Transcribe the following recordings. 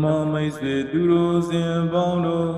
မမိတ်ဆွေသူတို့စဉ်ပေါင်းတို့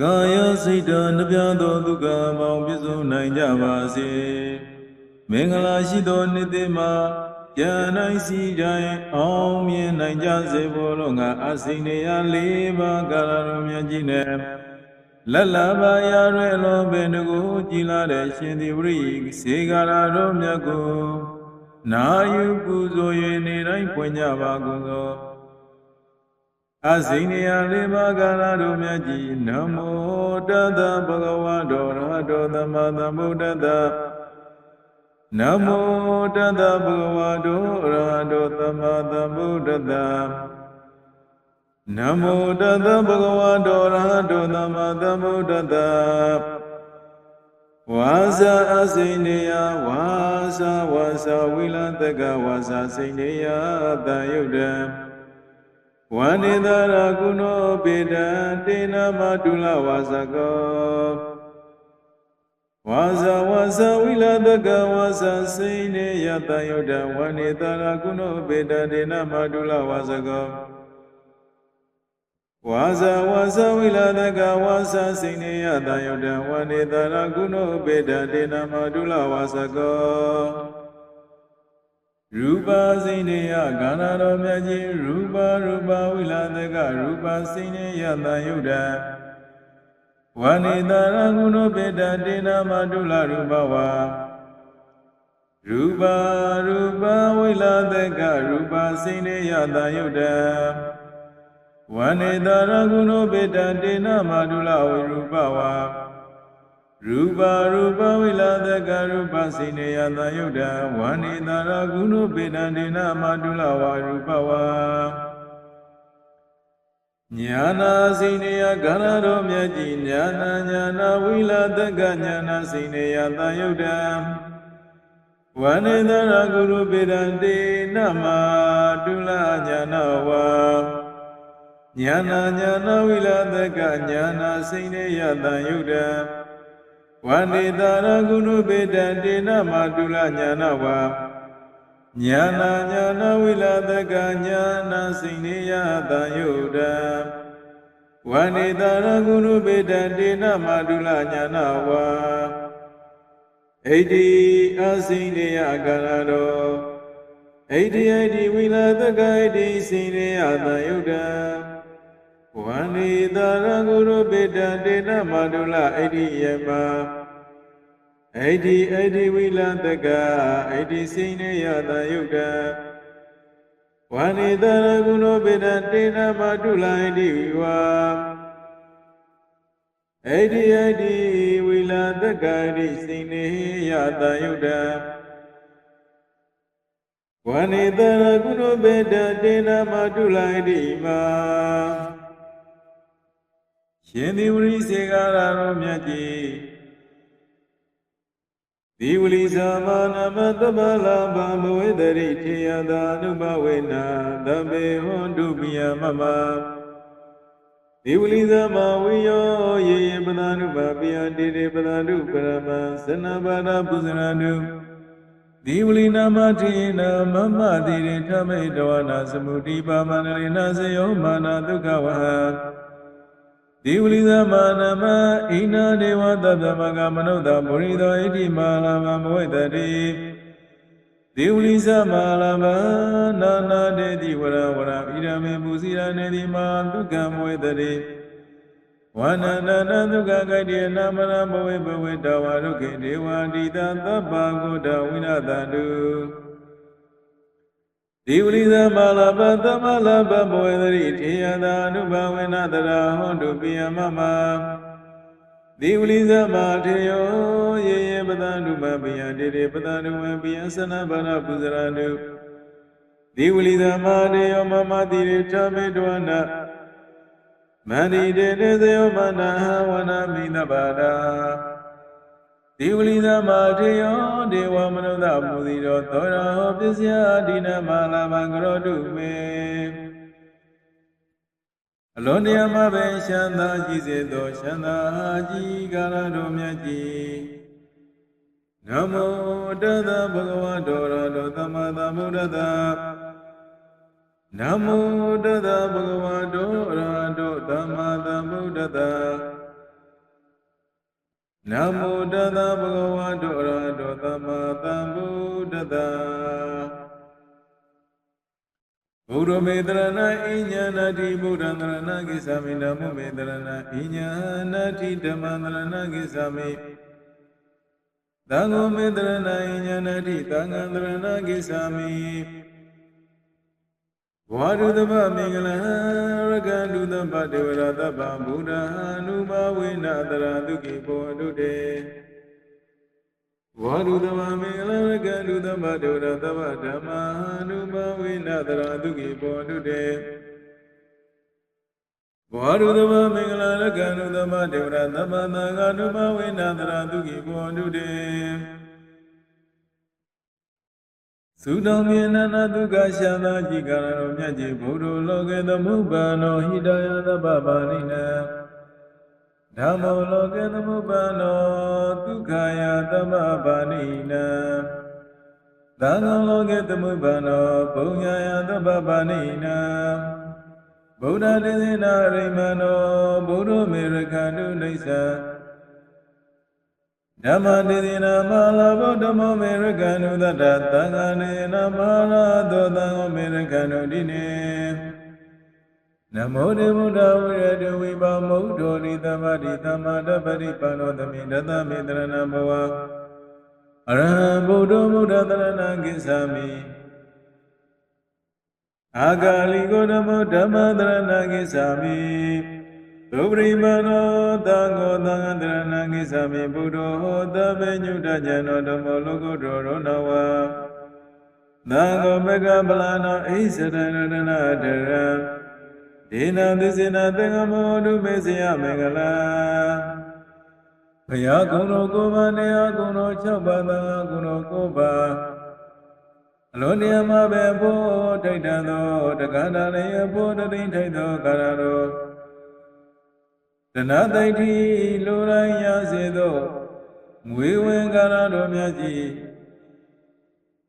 ကာယစိတ်ဓာတ်နှပြသောဒုက္ခပေါင်းပြည့်စုံနိုင်ကြပါစေမင်္ဂလာရှိသောနေ့တည်းမှာဉာဏ်နိုင်စီတိုင်းအောင်မြင်နိုင်ကြစေဖို့လို့ငါအစိနေရလေးပါးကာလတော်မြတ်ကြီးနဲ့လက်လာပါရရွယ်လုံးပင်တကူကြည်လာတဲ့ရှင်ဒီဝရိစေကာရတော်မြတ်ကိုနာယူပူဇော်၍နေတိုင်းပွင့်ကြပါကုန်သော အစိနေယလေးပါးကာလတို့မြတ်ကြီးနမောတတဗုဒ္ဓဝါဒောရဟတောသမ္မာသမ္ဗုဒ္ဓတ္တနမောတတဗုဒ္ဓဝါဒောရဟတောသမ္မာသမ္ဗုဒ္ဓတ္တနမောတတဗုဒ္ဓဝါဒောရဟတောသမ္မာသမ္ဗုဒ္ဓတ္တဝါစာအစိနေယဝါစာဝါစာဝိလတကဝါစာစိနေယတန်ယုတ်တံ ဝန္နေတရာကုဏောပေတံတေနမတုလဝါစကောဝါဇဝါဇဝိလတကဝါဇစိနေယတယုဒ္ဓဝန္နေတရာကုဏောပေတံတေနမတုလဝါစကောဝါဇဝါဇဝိလတကဝါဇစိနေယတယုဒ္ဓဝန္နေတရာကုဏောပေတံတေနမတုလဝါစကော ရူပစိနေယဂန္ဓာတော်မြတ်ကြီးရူပရူပဝိလာသကရူပစိနေယတန်ယုဒ္ဓဝဏိတရကုဏပေတတေနာမတုလရူပဝါရူပရူပဝိလာသကရူပစိနေယတန်ယုဒ္ဓဝဏိတရကုဏပေတတေနာမတုလဝိရူပဝါ ရူပရူပဝိလာသကရူပစိနေယတယုဒ္ဓဝန္နိတာရဂုဏုပေတံဒေနမတုလဝါရူပဝါညာနာစိနေယဂရတော်မြတ်ကြီးညာနာညာနာဝိလာသကညာနာစိနေယတယုဒ္ဓဝန္နိတာရဂုရုပေတံဒေနမတုလညာနာဝါညာနာညာနာဝိလာသကညာနာစိနေယတယုဒ္ဓ ဝန္တိတာရကုဏုပေတံတေနမတုလညာနာဝါညာနာညာနာဝိလာသကညာနာစိနေယတံယုဒံဝန္တိတာရကုဏုပေတံတေနမတုလညာနာဝါဣတိအစိနေယကာရတောဣတိဣတိဝိလာသကဣတိစိနေယတံယုဒံ ဝန္ဒီတာရဂုရုပေတံတေနမတုလဣတိယမဣတိဣတိဝိလတကဣတိစိနေယတယုတ်တဝန္ဒီတာရဂုရုပေတံတေနမတုလဣတိဝိဝါဣတိဣတိဝိလတကဣတိစိနေယတယုတ်တဝန္ဒီတာရဂုရုပေတံတေနမတုလဣတိမာ ရှင်ဒီဝရိစေကာရတော်မြတ်ကြီးဒီဝလိသမနမတပလာဘမဝေတရိထေယသာအနုဘဝေနာသဗ္ဗေဟွန်တုပိယမမဒီဝလိသမဝိယောယေယေပဒနုဘပိယတိတိပဒနုပရမသနဘာဒပုဇရနုဒီဝလိနာမထေနမမတိရိထမိတဝနာသမုတိပါမန္တရိနာဇယောမာနာဒုက္ခဝဟ ဒီဝလိသမနမဣနာဒေဝသဗ္ဗမကမနုဿမုရိသောဣတိမာလာမမဝိတတိဒီဝလိသမလာမနာနာတေတိဝရဝရဣရမေပူဇိရနေတိမာဒုက္ခမဝိတတိဝန္နနာနဒုက္ခဂိတေနာမနာဘဝေဘဝေတဝရုခေဒေဝတိတသဗ္ဗဂုတဝိနတန္တု ဒီဝိသမလာပသမလာပဘဝေသရိထေယတာအနုဘဝေနတရာဟွန်တုပိယမမဒီဝိသမထေယောယေယေပဒနုပပိယတေတေပဒနုဝေပိယသနဘာရပူဇရာနုဒီဝိသမထေယောမမတိရေထမေတဝနာမန္တိတေတေသယောမနာဝနာမိနဘာဒာ ဒီဝလိသမထေယောဒေဝမနုဿမူတိရောသောရဟောပစ္စယဒိနမလာမံကရောတုမေအလွန်တရာမပဲရှမ်းသာကြည်စေသောရှမ်းသာကြီးကာရတော်မြတ်ကြီးနမောတသဗုဒ္ဓဝါဒောရတောသမ္မာသမ္ဗုဒ္ဓတ္တနမောတတဗုဒ္ဓဝါတောအရဟတောသမ္မာသမ္ဗုဒ္ဓတ္တ နမောတတဗုဒ္ဓဝါတောအရဟတောသမ္မာသမ္ဗုဒ္ဓတ္တဘုရမေတရဏဣညာဏတိဗုဒ္ဓံတရဏကိသမိနမောမေတရဏဣညာဏတိဓမ္မံတရဏကိသမိသံဃောမေတရဏဣညာဏတိသံဃံတရဏကိသမိ ဝါရုတပမင်္ဂလံရကန္တုတပတေဝရတပ္ပဗုဒ္ဓအနုဘဝေနတရတုကိဘောတုတေဝါရုတပမင်္ဂလံရကန္တုတပတေဝရတပ္ပဓမ္မာနုဘဝေနတရတုကိဘောတုတေဝါရုတပမင်္ဂလံရကန္တုတပတေဝရတပ္ပသံဃာနုဘဝေနတရတုကိဘောတုတေ သုတောမြေနန္ဒဒုက္ခရှာသာကြည်ကာရတော်မြတ်ကြီးဘုဒ္ဓလောကေသမုပ္ပန္နောဟိတယသဗ္ဗပါဏိနံဓမ္မောလောကေသမုပ္ပန္နောဒုက္ခယသမ္ဗပါဏိနံသံဃောလောကေသမုပ္ပန္နောဘုံညာယသဗ္ဗပါဏိနံဗုဒ္ဓတေသနာရိမန္နောဘုဒ္ဓမေရခန္တုနေသ ဓမ္မတေသနာမလာဗုဒ္ဓမောမေရကံနုတတ္တသံဃာနေနမလာသောသံဃောမေရကံနုတိနေနမောတေဗုဒ္ဓဝိရတဝိပါမုဒ္ဓောရိသမတိသမ္မာတပရိပန္နောသမိတတမေတရဏဘဝအရဟံဗုဒ္ဓမုဒ္ဓတရဏကိစ္ဆာမိအာဂါလိကိုဓမ္မဓမ္မတရဏကိစ္ဆာမိ သုပရိမနောသံဃောသံဃတရဏကိသမိဘုဒ္ဓဟောသဗ္ဗညုတဉာဏဓမ္မောလောကုတ္တရောနဝသံဃောမကပလနောဣစရဏရဏတရံဒေနသစ္စေနသင်္ကမောဒုမေစယမင်္ဂလာဘုရားကုံတော်ကိုပါနေယကုံတော်၆ပါးသံဃာကုံတော်ကိုပါအလုံးတရားမှာပဲဘို့ထိတ်တန်သောတက္ကတာလည်းဘို့တိန်ထိတ်သောကာရတော် တဏ္ဍိဋ္ဌိလူတိုင်းရစေသောငွေဝင်ကာရတော်မြတ်ကြီး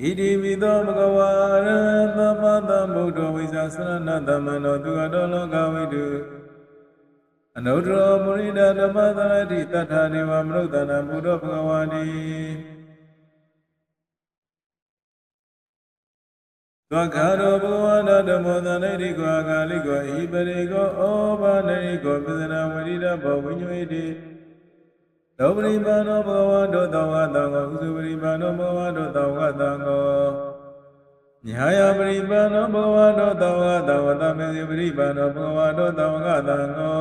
ဣတိပိသောဘဂဝါရသမ္မာသမ္ဗုဒ္ဓဝိဇာသရဏသမ္မနောသူတော်လောကဝိတုအနုတ္တရောမုရိဒဓမ္မသရတိတထာနေဝမနုဿနာဘုဒ္ဓဘဂဝါတိ သောခါရောဘဝနာဓမ္မောသနိတိကောကာလိကောဣပရိကောဩဘာနိရိကောပစ္စနာဝိရိဒဘောဝိညွေတိသောပရိပါဏောဘဂဝါတောတောဝတံကောဥစုပရိပါဏောဘဂဝါတောတောဝတံကောညာယပရိပါဏောဘဂဝါတောတောဝတံဝတမေစီပရိပါဏောဘဂဝါတောတောဝတံကော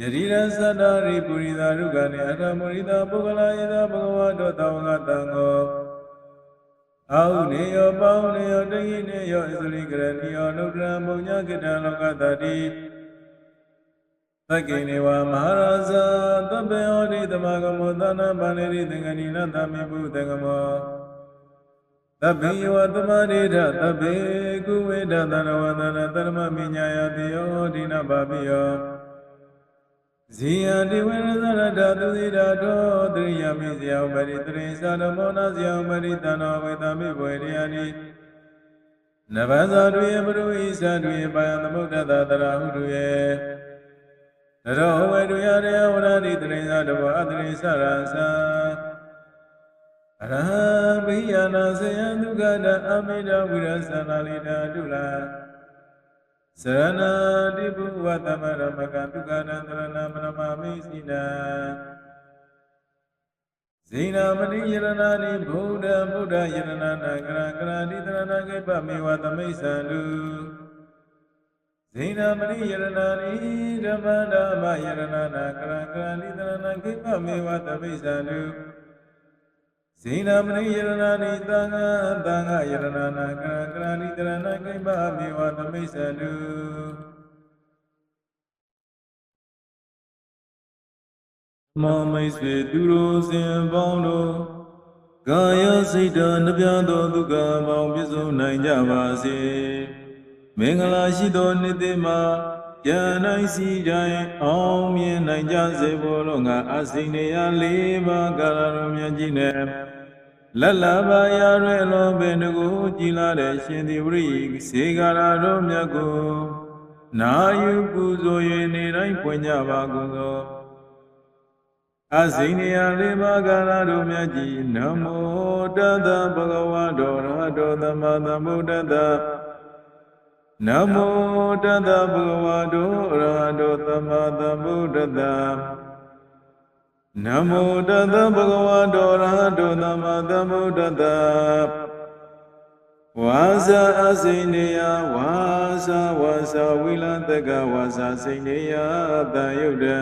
ယရိရသတ္တရိပုရိသာရုကနေအထမုရိသာပုဂ္ဂလာယသာဘဂဝါတောတောဝတံကော အာဟုနေယောပေါင်းနေယောတဟိနေယောအစရိကရဏီယောနုဒ္ဒရံဘုံညာကိတံလောကတတိသက္ကိနေဝမဟာရာဇာသဗ္ဗေဟောတိသမဂမောသနာပန္နေရိသင်္ကဏီနသမေဘုသင်္ကမောသဗ္ဗေယောသမရိထသဗ္ဗေကုဝေဒသနဝသနသရမမိညာယတိယောဒိနပါပိယော ဇီယတိဝေရဇရတသုတိတာတောတရိယာမိဇယဥပရိတရိသရမောနာဇယဥပရိတနောဝေတမိဘွေရိယာနိနဗဇာတွေပရုဣသတွေပါယသမုဒ္ဒတတရာဟုတုယေနရောဝေတုယရေဝရတိတရိသတဘောအတရိသရသအရဟံဘိယနာဇယံဒုက္ခတအမိတဝိရသနာလိတာတုလာ စရဏတိဘုဝတမရမကဒုက္ခနံတရဏမနမမိစိနာဇိနာမဏိယရဏာနိဘုဒ္ဓဘုဒ္ဓယရဏနာကရကရာတိတရဏကေပမေဝသမိစ္ဆန္တုဇိနာမဏိယရဏာနိဓမ္မဓမ္မယရဏနာကရကရာတိတရဏကေပမေဝသမိစ္ဆန္တု ဇိနာမဏိယရဏာနိသံဃာသံဃာယရဏနာကရကရာနိတရဏကိပမေဝသမိစ္ဆတုမောမိတ်ဆွေသူတို့စဉ်ပေါင်းတို့ကာယစိတ်ဓာတ်နှပြသောဒုက္ခပေါင်းပြည့်စုံနိုင်ကြပါစေမင်္ဂလာရှိသောနေ့တည်းမှာယန္နိုင်စီတိုင်းအောင်မြင်နိုင်ကြစေဖို့လို့ငါအစိနေရလေးပါကာလတော်မြတ်ကြီးနဲ့ လက်လာပါရာရွယ်လုံးပင်တကူကြည်လာတဲ့ရှင်ဒီဝရိစေကာရတို့မြတ်ကိုနာယူပူဇော်၍နေတိုင်းပွင့်ကြပါကုန်သောအစိနေယလေးပါးကာလတို့မြတ်ကြီးနမောတတဗုဒ္ဓဝါဒောရဟတောသမ္မာသမ္ဗုဒ္ဓတ္တနမောတတဗုဒ္ဓဝါဒောရဟတောသမ္မာသမ္ဗုဒ္ဓတ္တ နမောတတဗုဒ္ဓဝါဒောရဟတောသမ္မာသမ္ဗုဒ္ဓတ္တဝါစာအစိနေယဝါစာဝါစာဝိလတကဝါစာစိနေယတန်ယုတ်တံ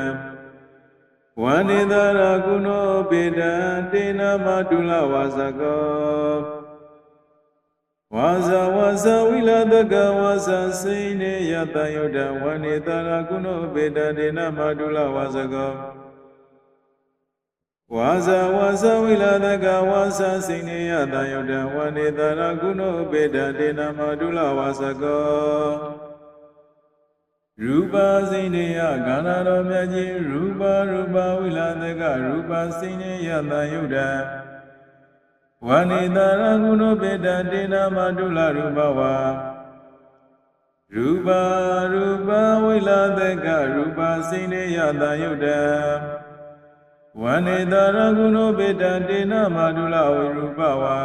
ဝန္နေတရာကုဏောပေတံတေနမတုလဝါစကောဝါဇဝါဇဝိလတကဝါဇစိနေယတယုဒ္ဓဝန္နေတရာကုဏောပေတံတေနမတုလဝါစကော ဝါဇဝါဇဝိလတကဝါဇစိနေယတယုဒ္ဓဝန္နေတရာကုဏောပေတံတေနမတုလဝါစကောရူပါစိနေယခန္ဓာတော်မြတ်ကြီးရူပါရူပဝိလာသကရူပါစိနေယတန်ယုဒ္ဓဝဏိတရကုဏပေတတေနာမတုလရူပဝါရူပါရူပဝိလာသကရူပါစိနေယတန်ယုဒ္ဓ ဝဏိတရကုဏပေတတေနာမတုလဝိရူပဝါ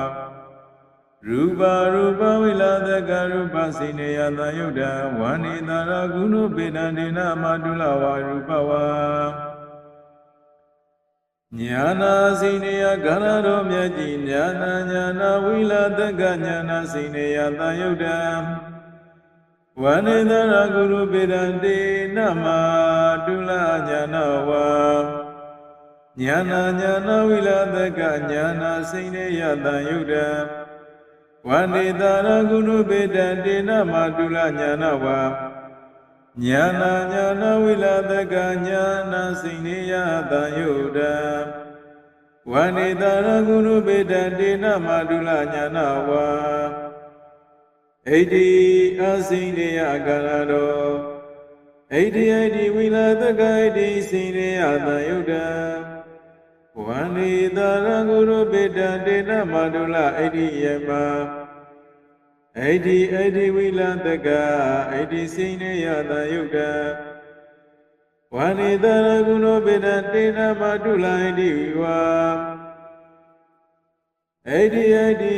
ရူပါရူပဝိလာသကရူပစိနေယတယုဒ္ဓဝန္နိတာရဂုဏုပေတံဒေနမတုလဝါရူပဝါညာနာစိနေယဂရတော်မြတ်ကြီးညာနာညာနာဝိလာသကညာနာစိနေယတယုဒ္ဓဝန္နိတာရဂုရုပေတံဒေနမတုလညာနာဝါ ညာနာညာနာဝိလာသကညာနာစိနေယတယုဒ္ဓဝန္တိတာရကုဏုပေတံတေနမတုလညာနဝါညာနာညာနာဝိလာတကညာနာစိနေယတယုဒံဝန္တိတာရကုဏုပေတံတေနမတုလညာနဝါဣတိအစိနေယကာရတောဣတိဣတိဝိလာတကဣတိစိနေယတယုဒံ ဝန္ဒီတာရဂုရုပေတံတေနမတုလဣတိယမဣတိဣတိဝိလတကဣတိစိနေယတယုတ်တဝန္ဒီတာရဂုဏောပေတံတေနမတုလဣတိဝိဝါဣတိဣတိ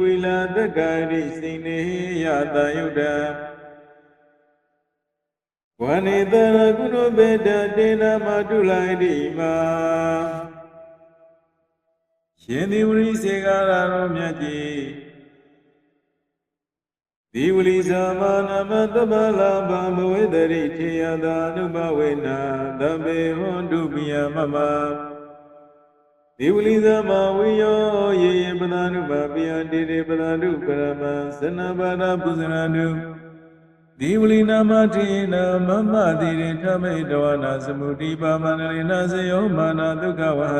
ဝိလတကဣတိစိနေယတယုတ်တဝန္ဒီတာရဂုဏောပေတံတေနမတုလဣတိမာ ရှင်ဒီဝရိစေကာရတော်မြတ်ကြီးဒီဝလိသမနမတပလာဘဘဝေတရိထေယတာနုဘဝေနာသဗ္ဗေဟွန်တုပိယမမဒီဝလိသမဝိယောယေယေပဒနုဘပိယတိတိပဒနုပရမသနဘာဒပုဇရနုဒီဝလိနာမထေနမမတိရိထမိတဝနာသမုတိပါမန္တရိနာဇယောမာနာဒုက္ခဝဟ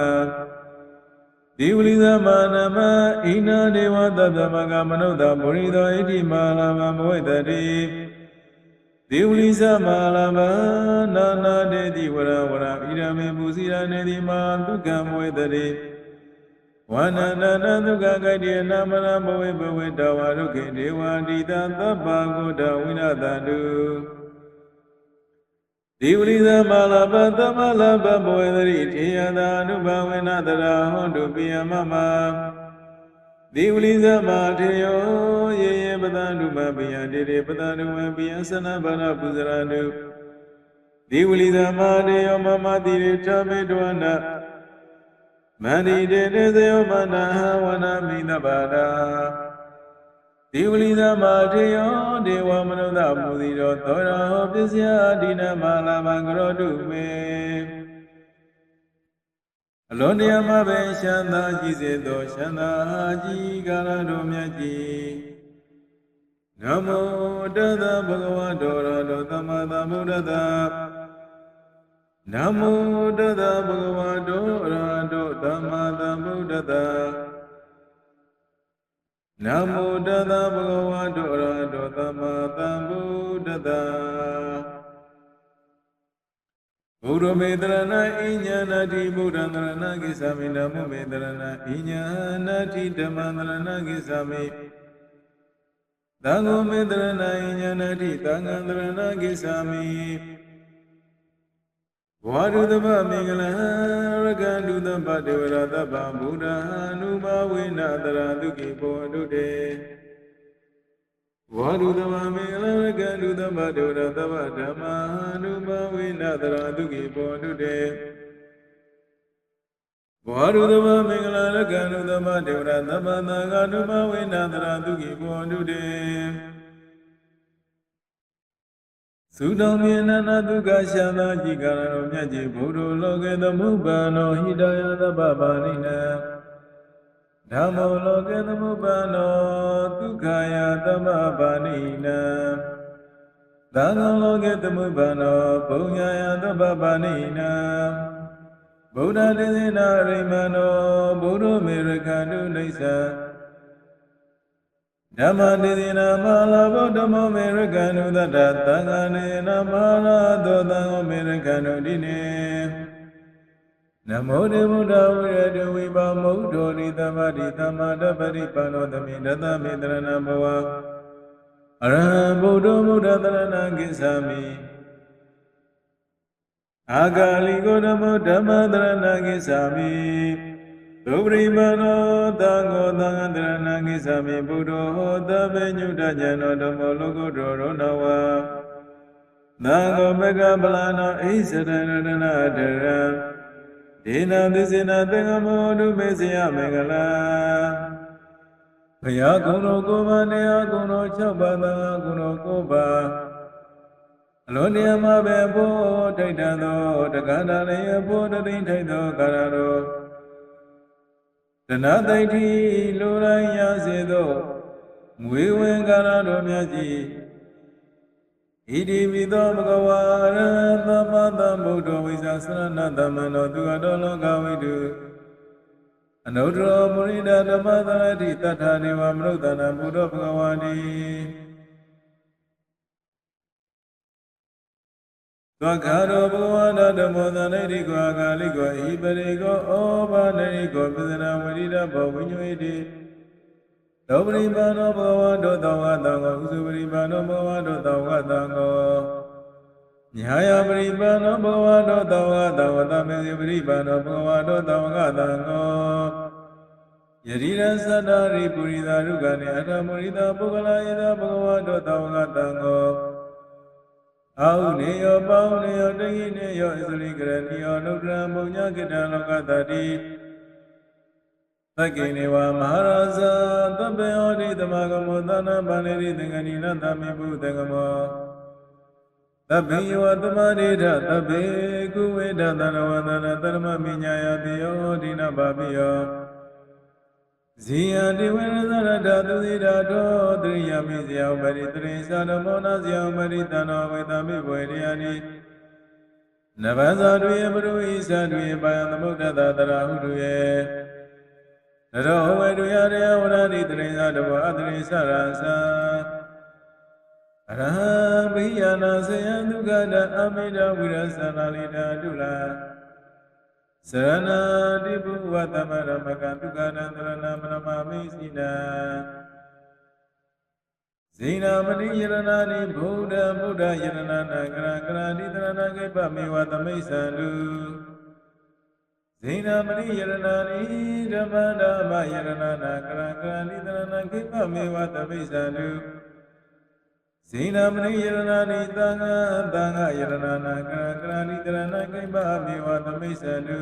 ဒီဝလိသမနမဣနာဒေဝသဗ္ဗမကမနုဿဗုရိသောဣတိမာလမမဝိတတိဒီဝလိသမလမနာနာတေတိဝရဝရဣရမေပူစီရနေတိမာဒုက္ခမဝိတတိဝန္နနာနဒုက္ခဂတိနာမရဘဝေဘဝေတဝါဒုက္ခေဒေဝတိတသဗ္ဗဂုတဝိနတတု ဒီဝိသမလာပသမလာပဘဝေသရိထေယတာအနုဘဝေနတရာဟောတုပိယမမဒီဝိသမထေယောယေယေပဒနုမပိယတေတေပဒနုမပိယသနဘာနာပုဇရနုဒီဝိသမထေယောမမတိရေသမေတဝနာမန္တိတေတေသယောမနာဝနာမိနဘာဒာ ဒီဝလိသမထေယောဒေဝမနုဿမူတိတော်သောရောပစ္စယဒိနမလာမံကရောတုမေအလွန်တရာမှပဲရှမ်းသာကြည်စေသောရှမ်းသာကြီးကာလတော်မြတ်ကြီးနမောတသဗုဒ္ဓဝါတော်တော်သမ္မာသမ္ဗုဒ္ဓတနမောတသဗုဒ္ဓဝါတော်တော်သမ္မာသမ္ဗုဒ္ဓတ နမောတသဗုဒ္ဓဝါတောရတောသမ္မာသမ္ဗုဒ္ဓတ္တဗဘုရမေတရဏဣညာဏတိဗုဒ္ဓံတရဏကိသမိနမုမေတရဏဣညာဏတိဓမ္မံတရဏကိသမိသံဃောမေတရဏဣညာဏတိသံဃံတရဏကိသမိဘ ဝတုတ္တပမင်္ဂလံရကန္တုတ္တပတေဝရတ္တပဗုဒ္ဓံအနုဘဝေနတရတုကိဘောတုတေဝါရုသမမင်္ဂလရကန္တုတ္တပတေဝရတ္တပဓမ္မာအနုဘဝေနတရတုကိဘောတုတေဘဝရုသမမင်္ဂလရကန္တုတ္တပတေဝရတ္တပသံဃာနုဘဝေနတရတုကိဘောတုတေ သုတောမြေနနာဒုက္ခရှာသာကြည်ကာရတော်မြတ်ကြီးဘုဒ္ဓလောကေသမုပ္ပန္နောဟိတယသဗ္ဗပါဏိနံဓမ္မောလောကေသမုပ္ပန္နောဒုက္ခယသမ္မပါဏိနံသံဃောလောကေသမုပ္ပန္နောပုညယသဗ္ဗပါဏိနံဗုဒ္ဓတေသနာရိမန္နောဘုဒ္ဓမေရခန္တုနေသ ဓမ္မတေသနာမလာဗုဒ္ဓမောမေရခန္တုတတ္တသံဃာနေနမလာသောသံဃောမေရခန္တုတိနေနမောတေဗုဒ္ဓဝိရတဝိပါမုဒ္ဓောရိသမ္မာတိသမ္မာတပရိပန္နောသမိတတမေတရဏဘဝအရဟံဗုဒ္ဓမုဒ္ဓတရဏကိသမိအာဂါလိကိုဓမ္မဓမ္မတရဏကိသမိ ဒုပရိမနောသံဃောသံဃတရဏကိသမိဘုဒ္ဓဟောသဗ္ဗညုတဉာဏဓမ္မောလောကုတ္တရောနဝသံဃောမကပလနောဣစရဏရဏတရံဒေနသစ္စေနသင်္ကမောဒုမေစယမင်္ဂလာဘုရားကုံတော်ကိုပါနေယကုံတော်၆ပါးသံဃာကုံတော်ကိုပါအလုံးတရားမှာပဲဘိုးထိတ်တန်သောတက္ကတာလည်းဘိုးတိန်ထိတ်သောကာရတော် တဏသိတိလူတိုင်းရစေသောမွေဝင်ကာရတော်မြတ်ကြီးဣတိပိသောဘဂဝါရသမ္မာသမ္ဗုဒ္ဓဝိဇာစရဏတမနောသူအတော်လောကဝိတုအနုတ္တရောမုရိဒဓမ္မသရတိတထာနေဝမနုဿနာဘုဒ္ဓဘဂဝါတိ သောခါရောဘဂဝါဒဓမ္မောသနေတိကောအာလိကောဣပရိကောဩဘာနေတိကောပဇနာဝရိဒဘောဝိညွေတိသောပရိပါဏောဘဂဝါတောတောဝတံကိုဥစုပရိပါဏောဘဂဝါတောတောဝတံကိုညာယပရိပါဏောဘဂဝါတောတောဝတံဝတမေစီပရိပါဏောဘဂဝါတောတောဝတံကိုယရိရသတ္တရိပုရိသရုကနေအထမရိတပုဂ္ဂလာယသဘဂဝါတောတောဝတံကို အာဟုနေယောပေါင်းနေယောတိနေယောဣသရိကရဏီယောနုဒ္ဒရမုံညကိတံလောကတတိသက္ကိနေဝမဟာရာဇာသဗ္ဗယောတိသမဂမောသနာပန္နေတိသင်္ကဏီနသမေဘုသင်္ကမောသဗ္ဗေယောသမရိထသဗ္ဗေကုဝေဒသနဝန္တနာတရမမိညာယတိယောဒိနဘာပိယော ဇီယတိဝေရဇရတသူသီဓာတောတရိယမိဇယောပရိတရိသနမောနာဇယောပရိတနောဝေတမိဘွေရိယာနိနဗဇာတုယေပရုဣသတုယေပါယသမုဒ္ဒတတရာဟုတုယေနရောဝေတုယရေဝရတိတရိသတဘောအတရိသရသအရဟံဘိယနာဆယံဒုက္ခတအမိတဝိရသနာလိတာတုလာ သရဏတိဘုဝတမရမကဒုက္ခနန္တရဏမနမမိစိနာဇိနာမဏိယရဏာနိဘုဒ္ဓဘုဒ္ဓယရဏနာကရကရာတိတရဏကိပမေဝသမိစ္ဆန္တုဇိနာမဏိယရဏာနိဓမ္မဓမ္မယရဏနာကရကရာတိတရဏကိပမေဝသမိစ္ဆန္တု ဇိနာမဏိယရဏာနိသံဃာသံဃာယရဏနာကရကရာတိတရဏကိပမေဝသမိစ္ဆန္တု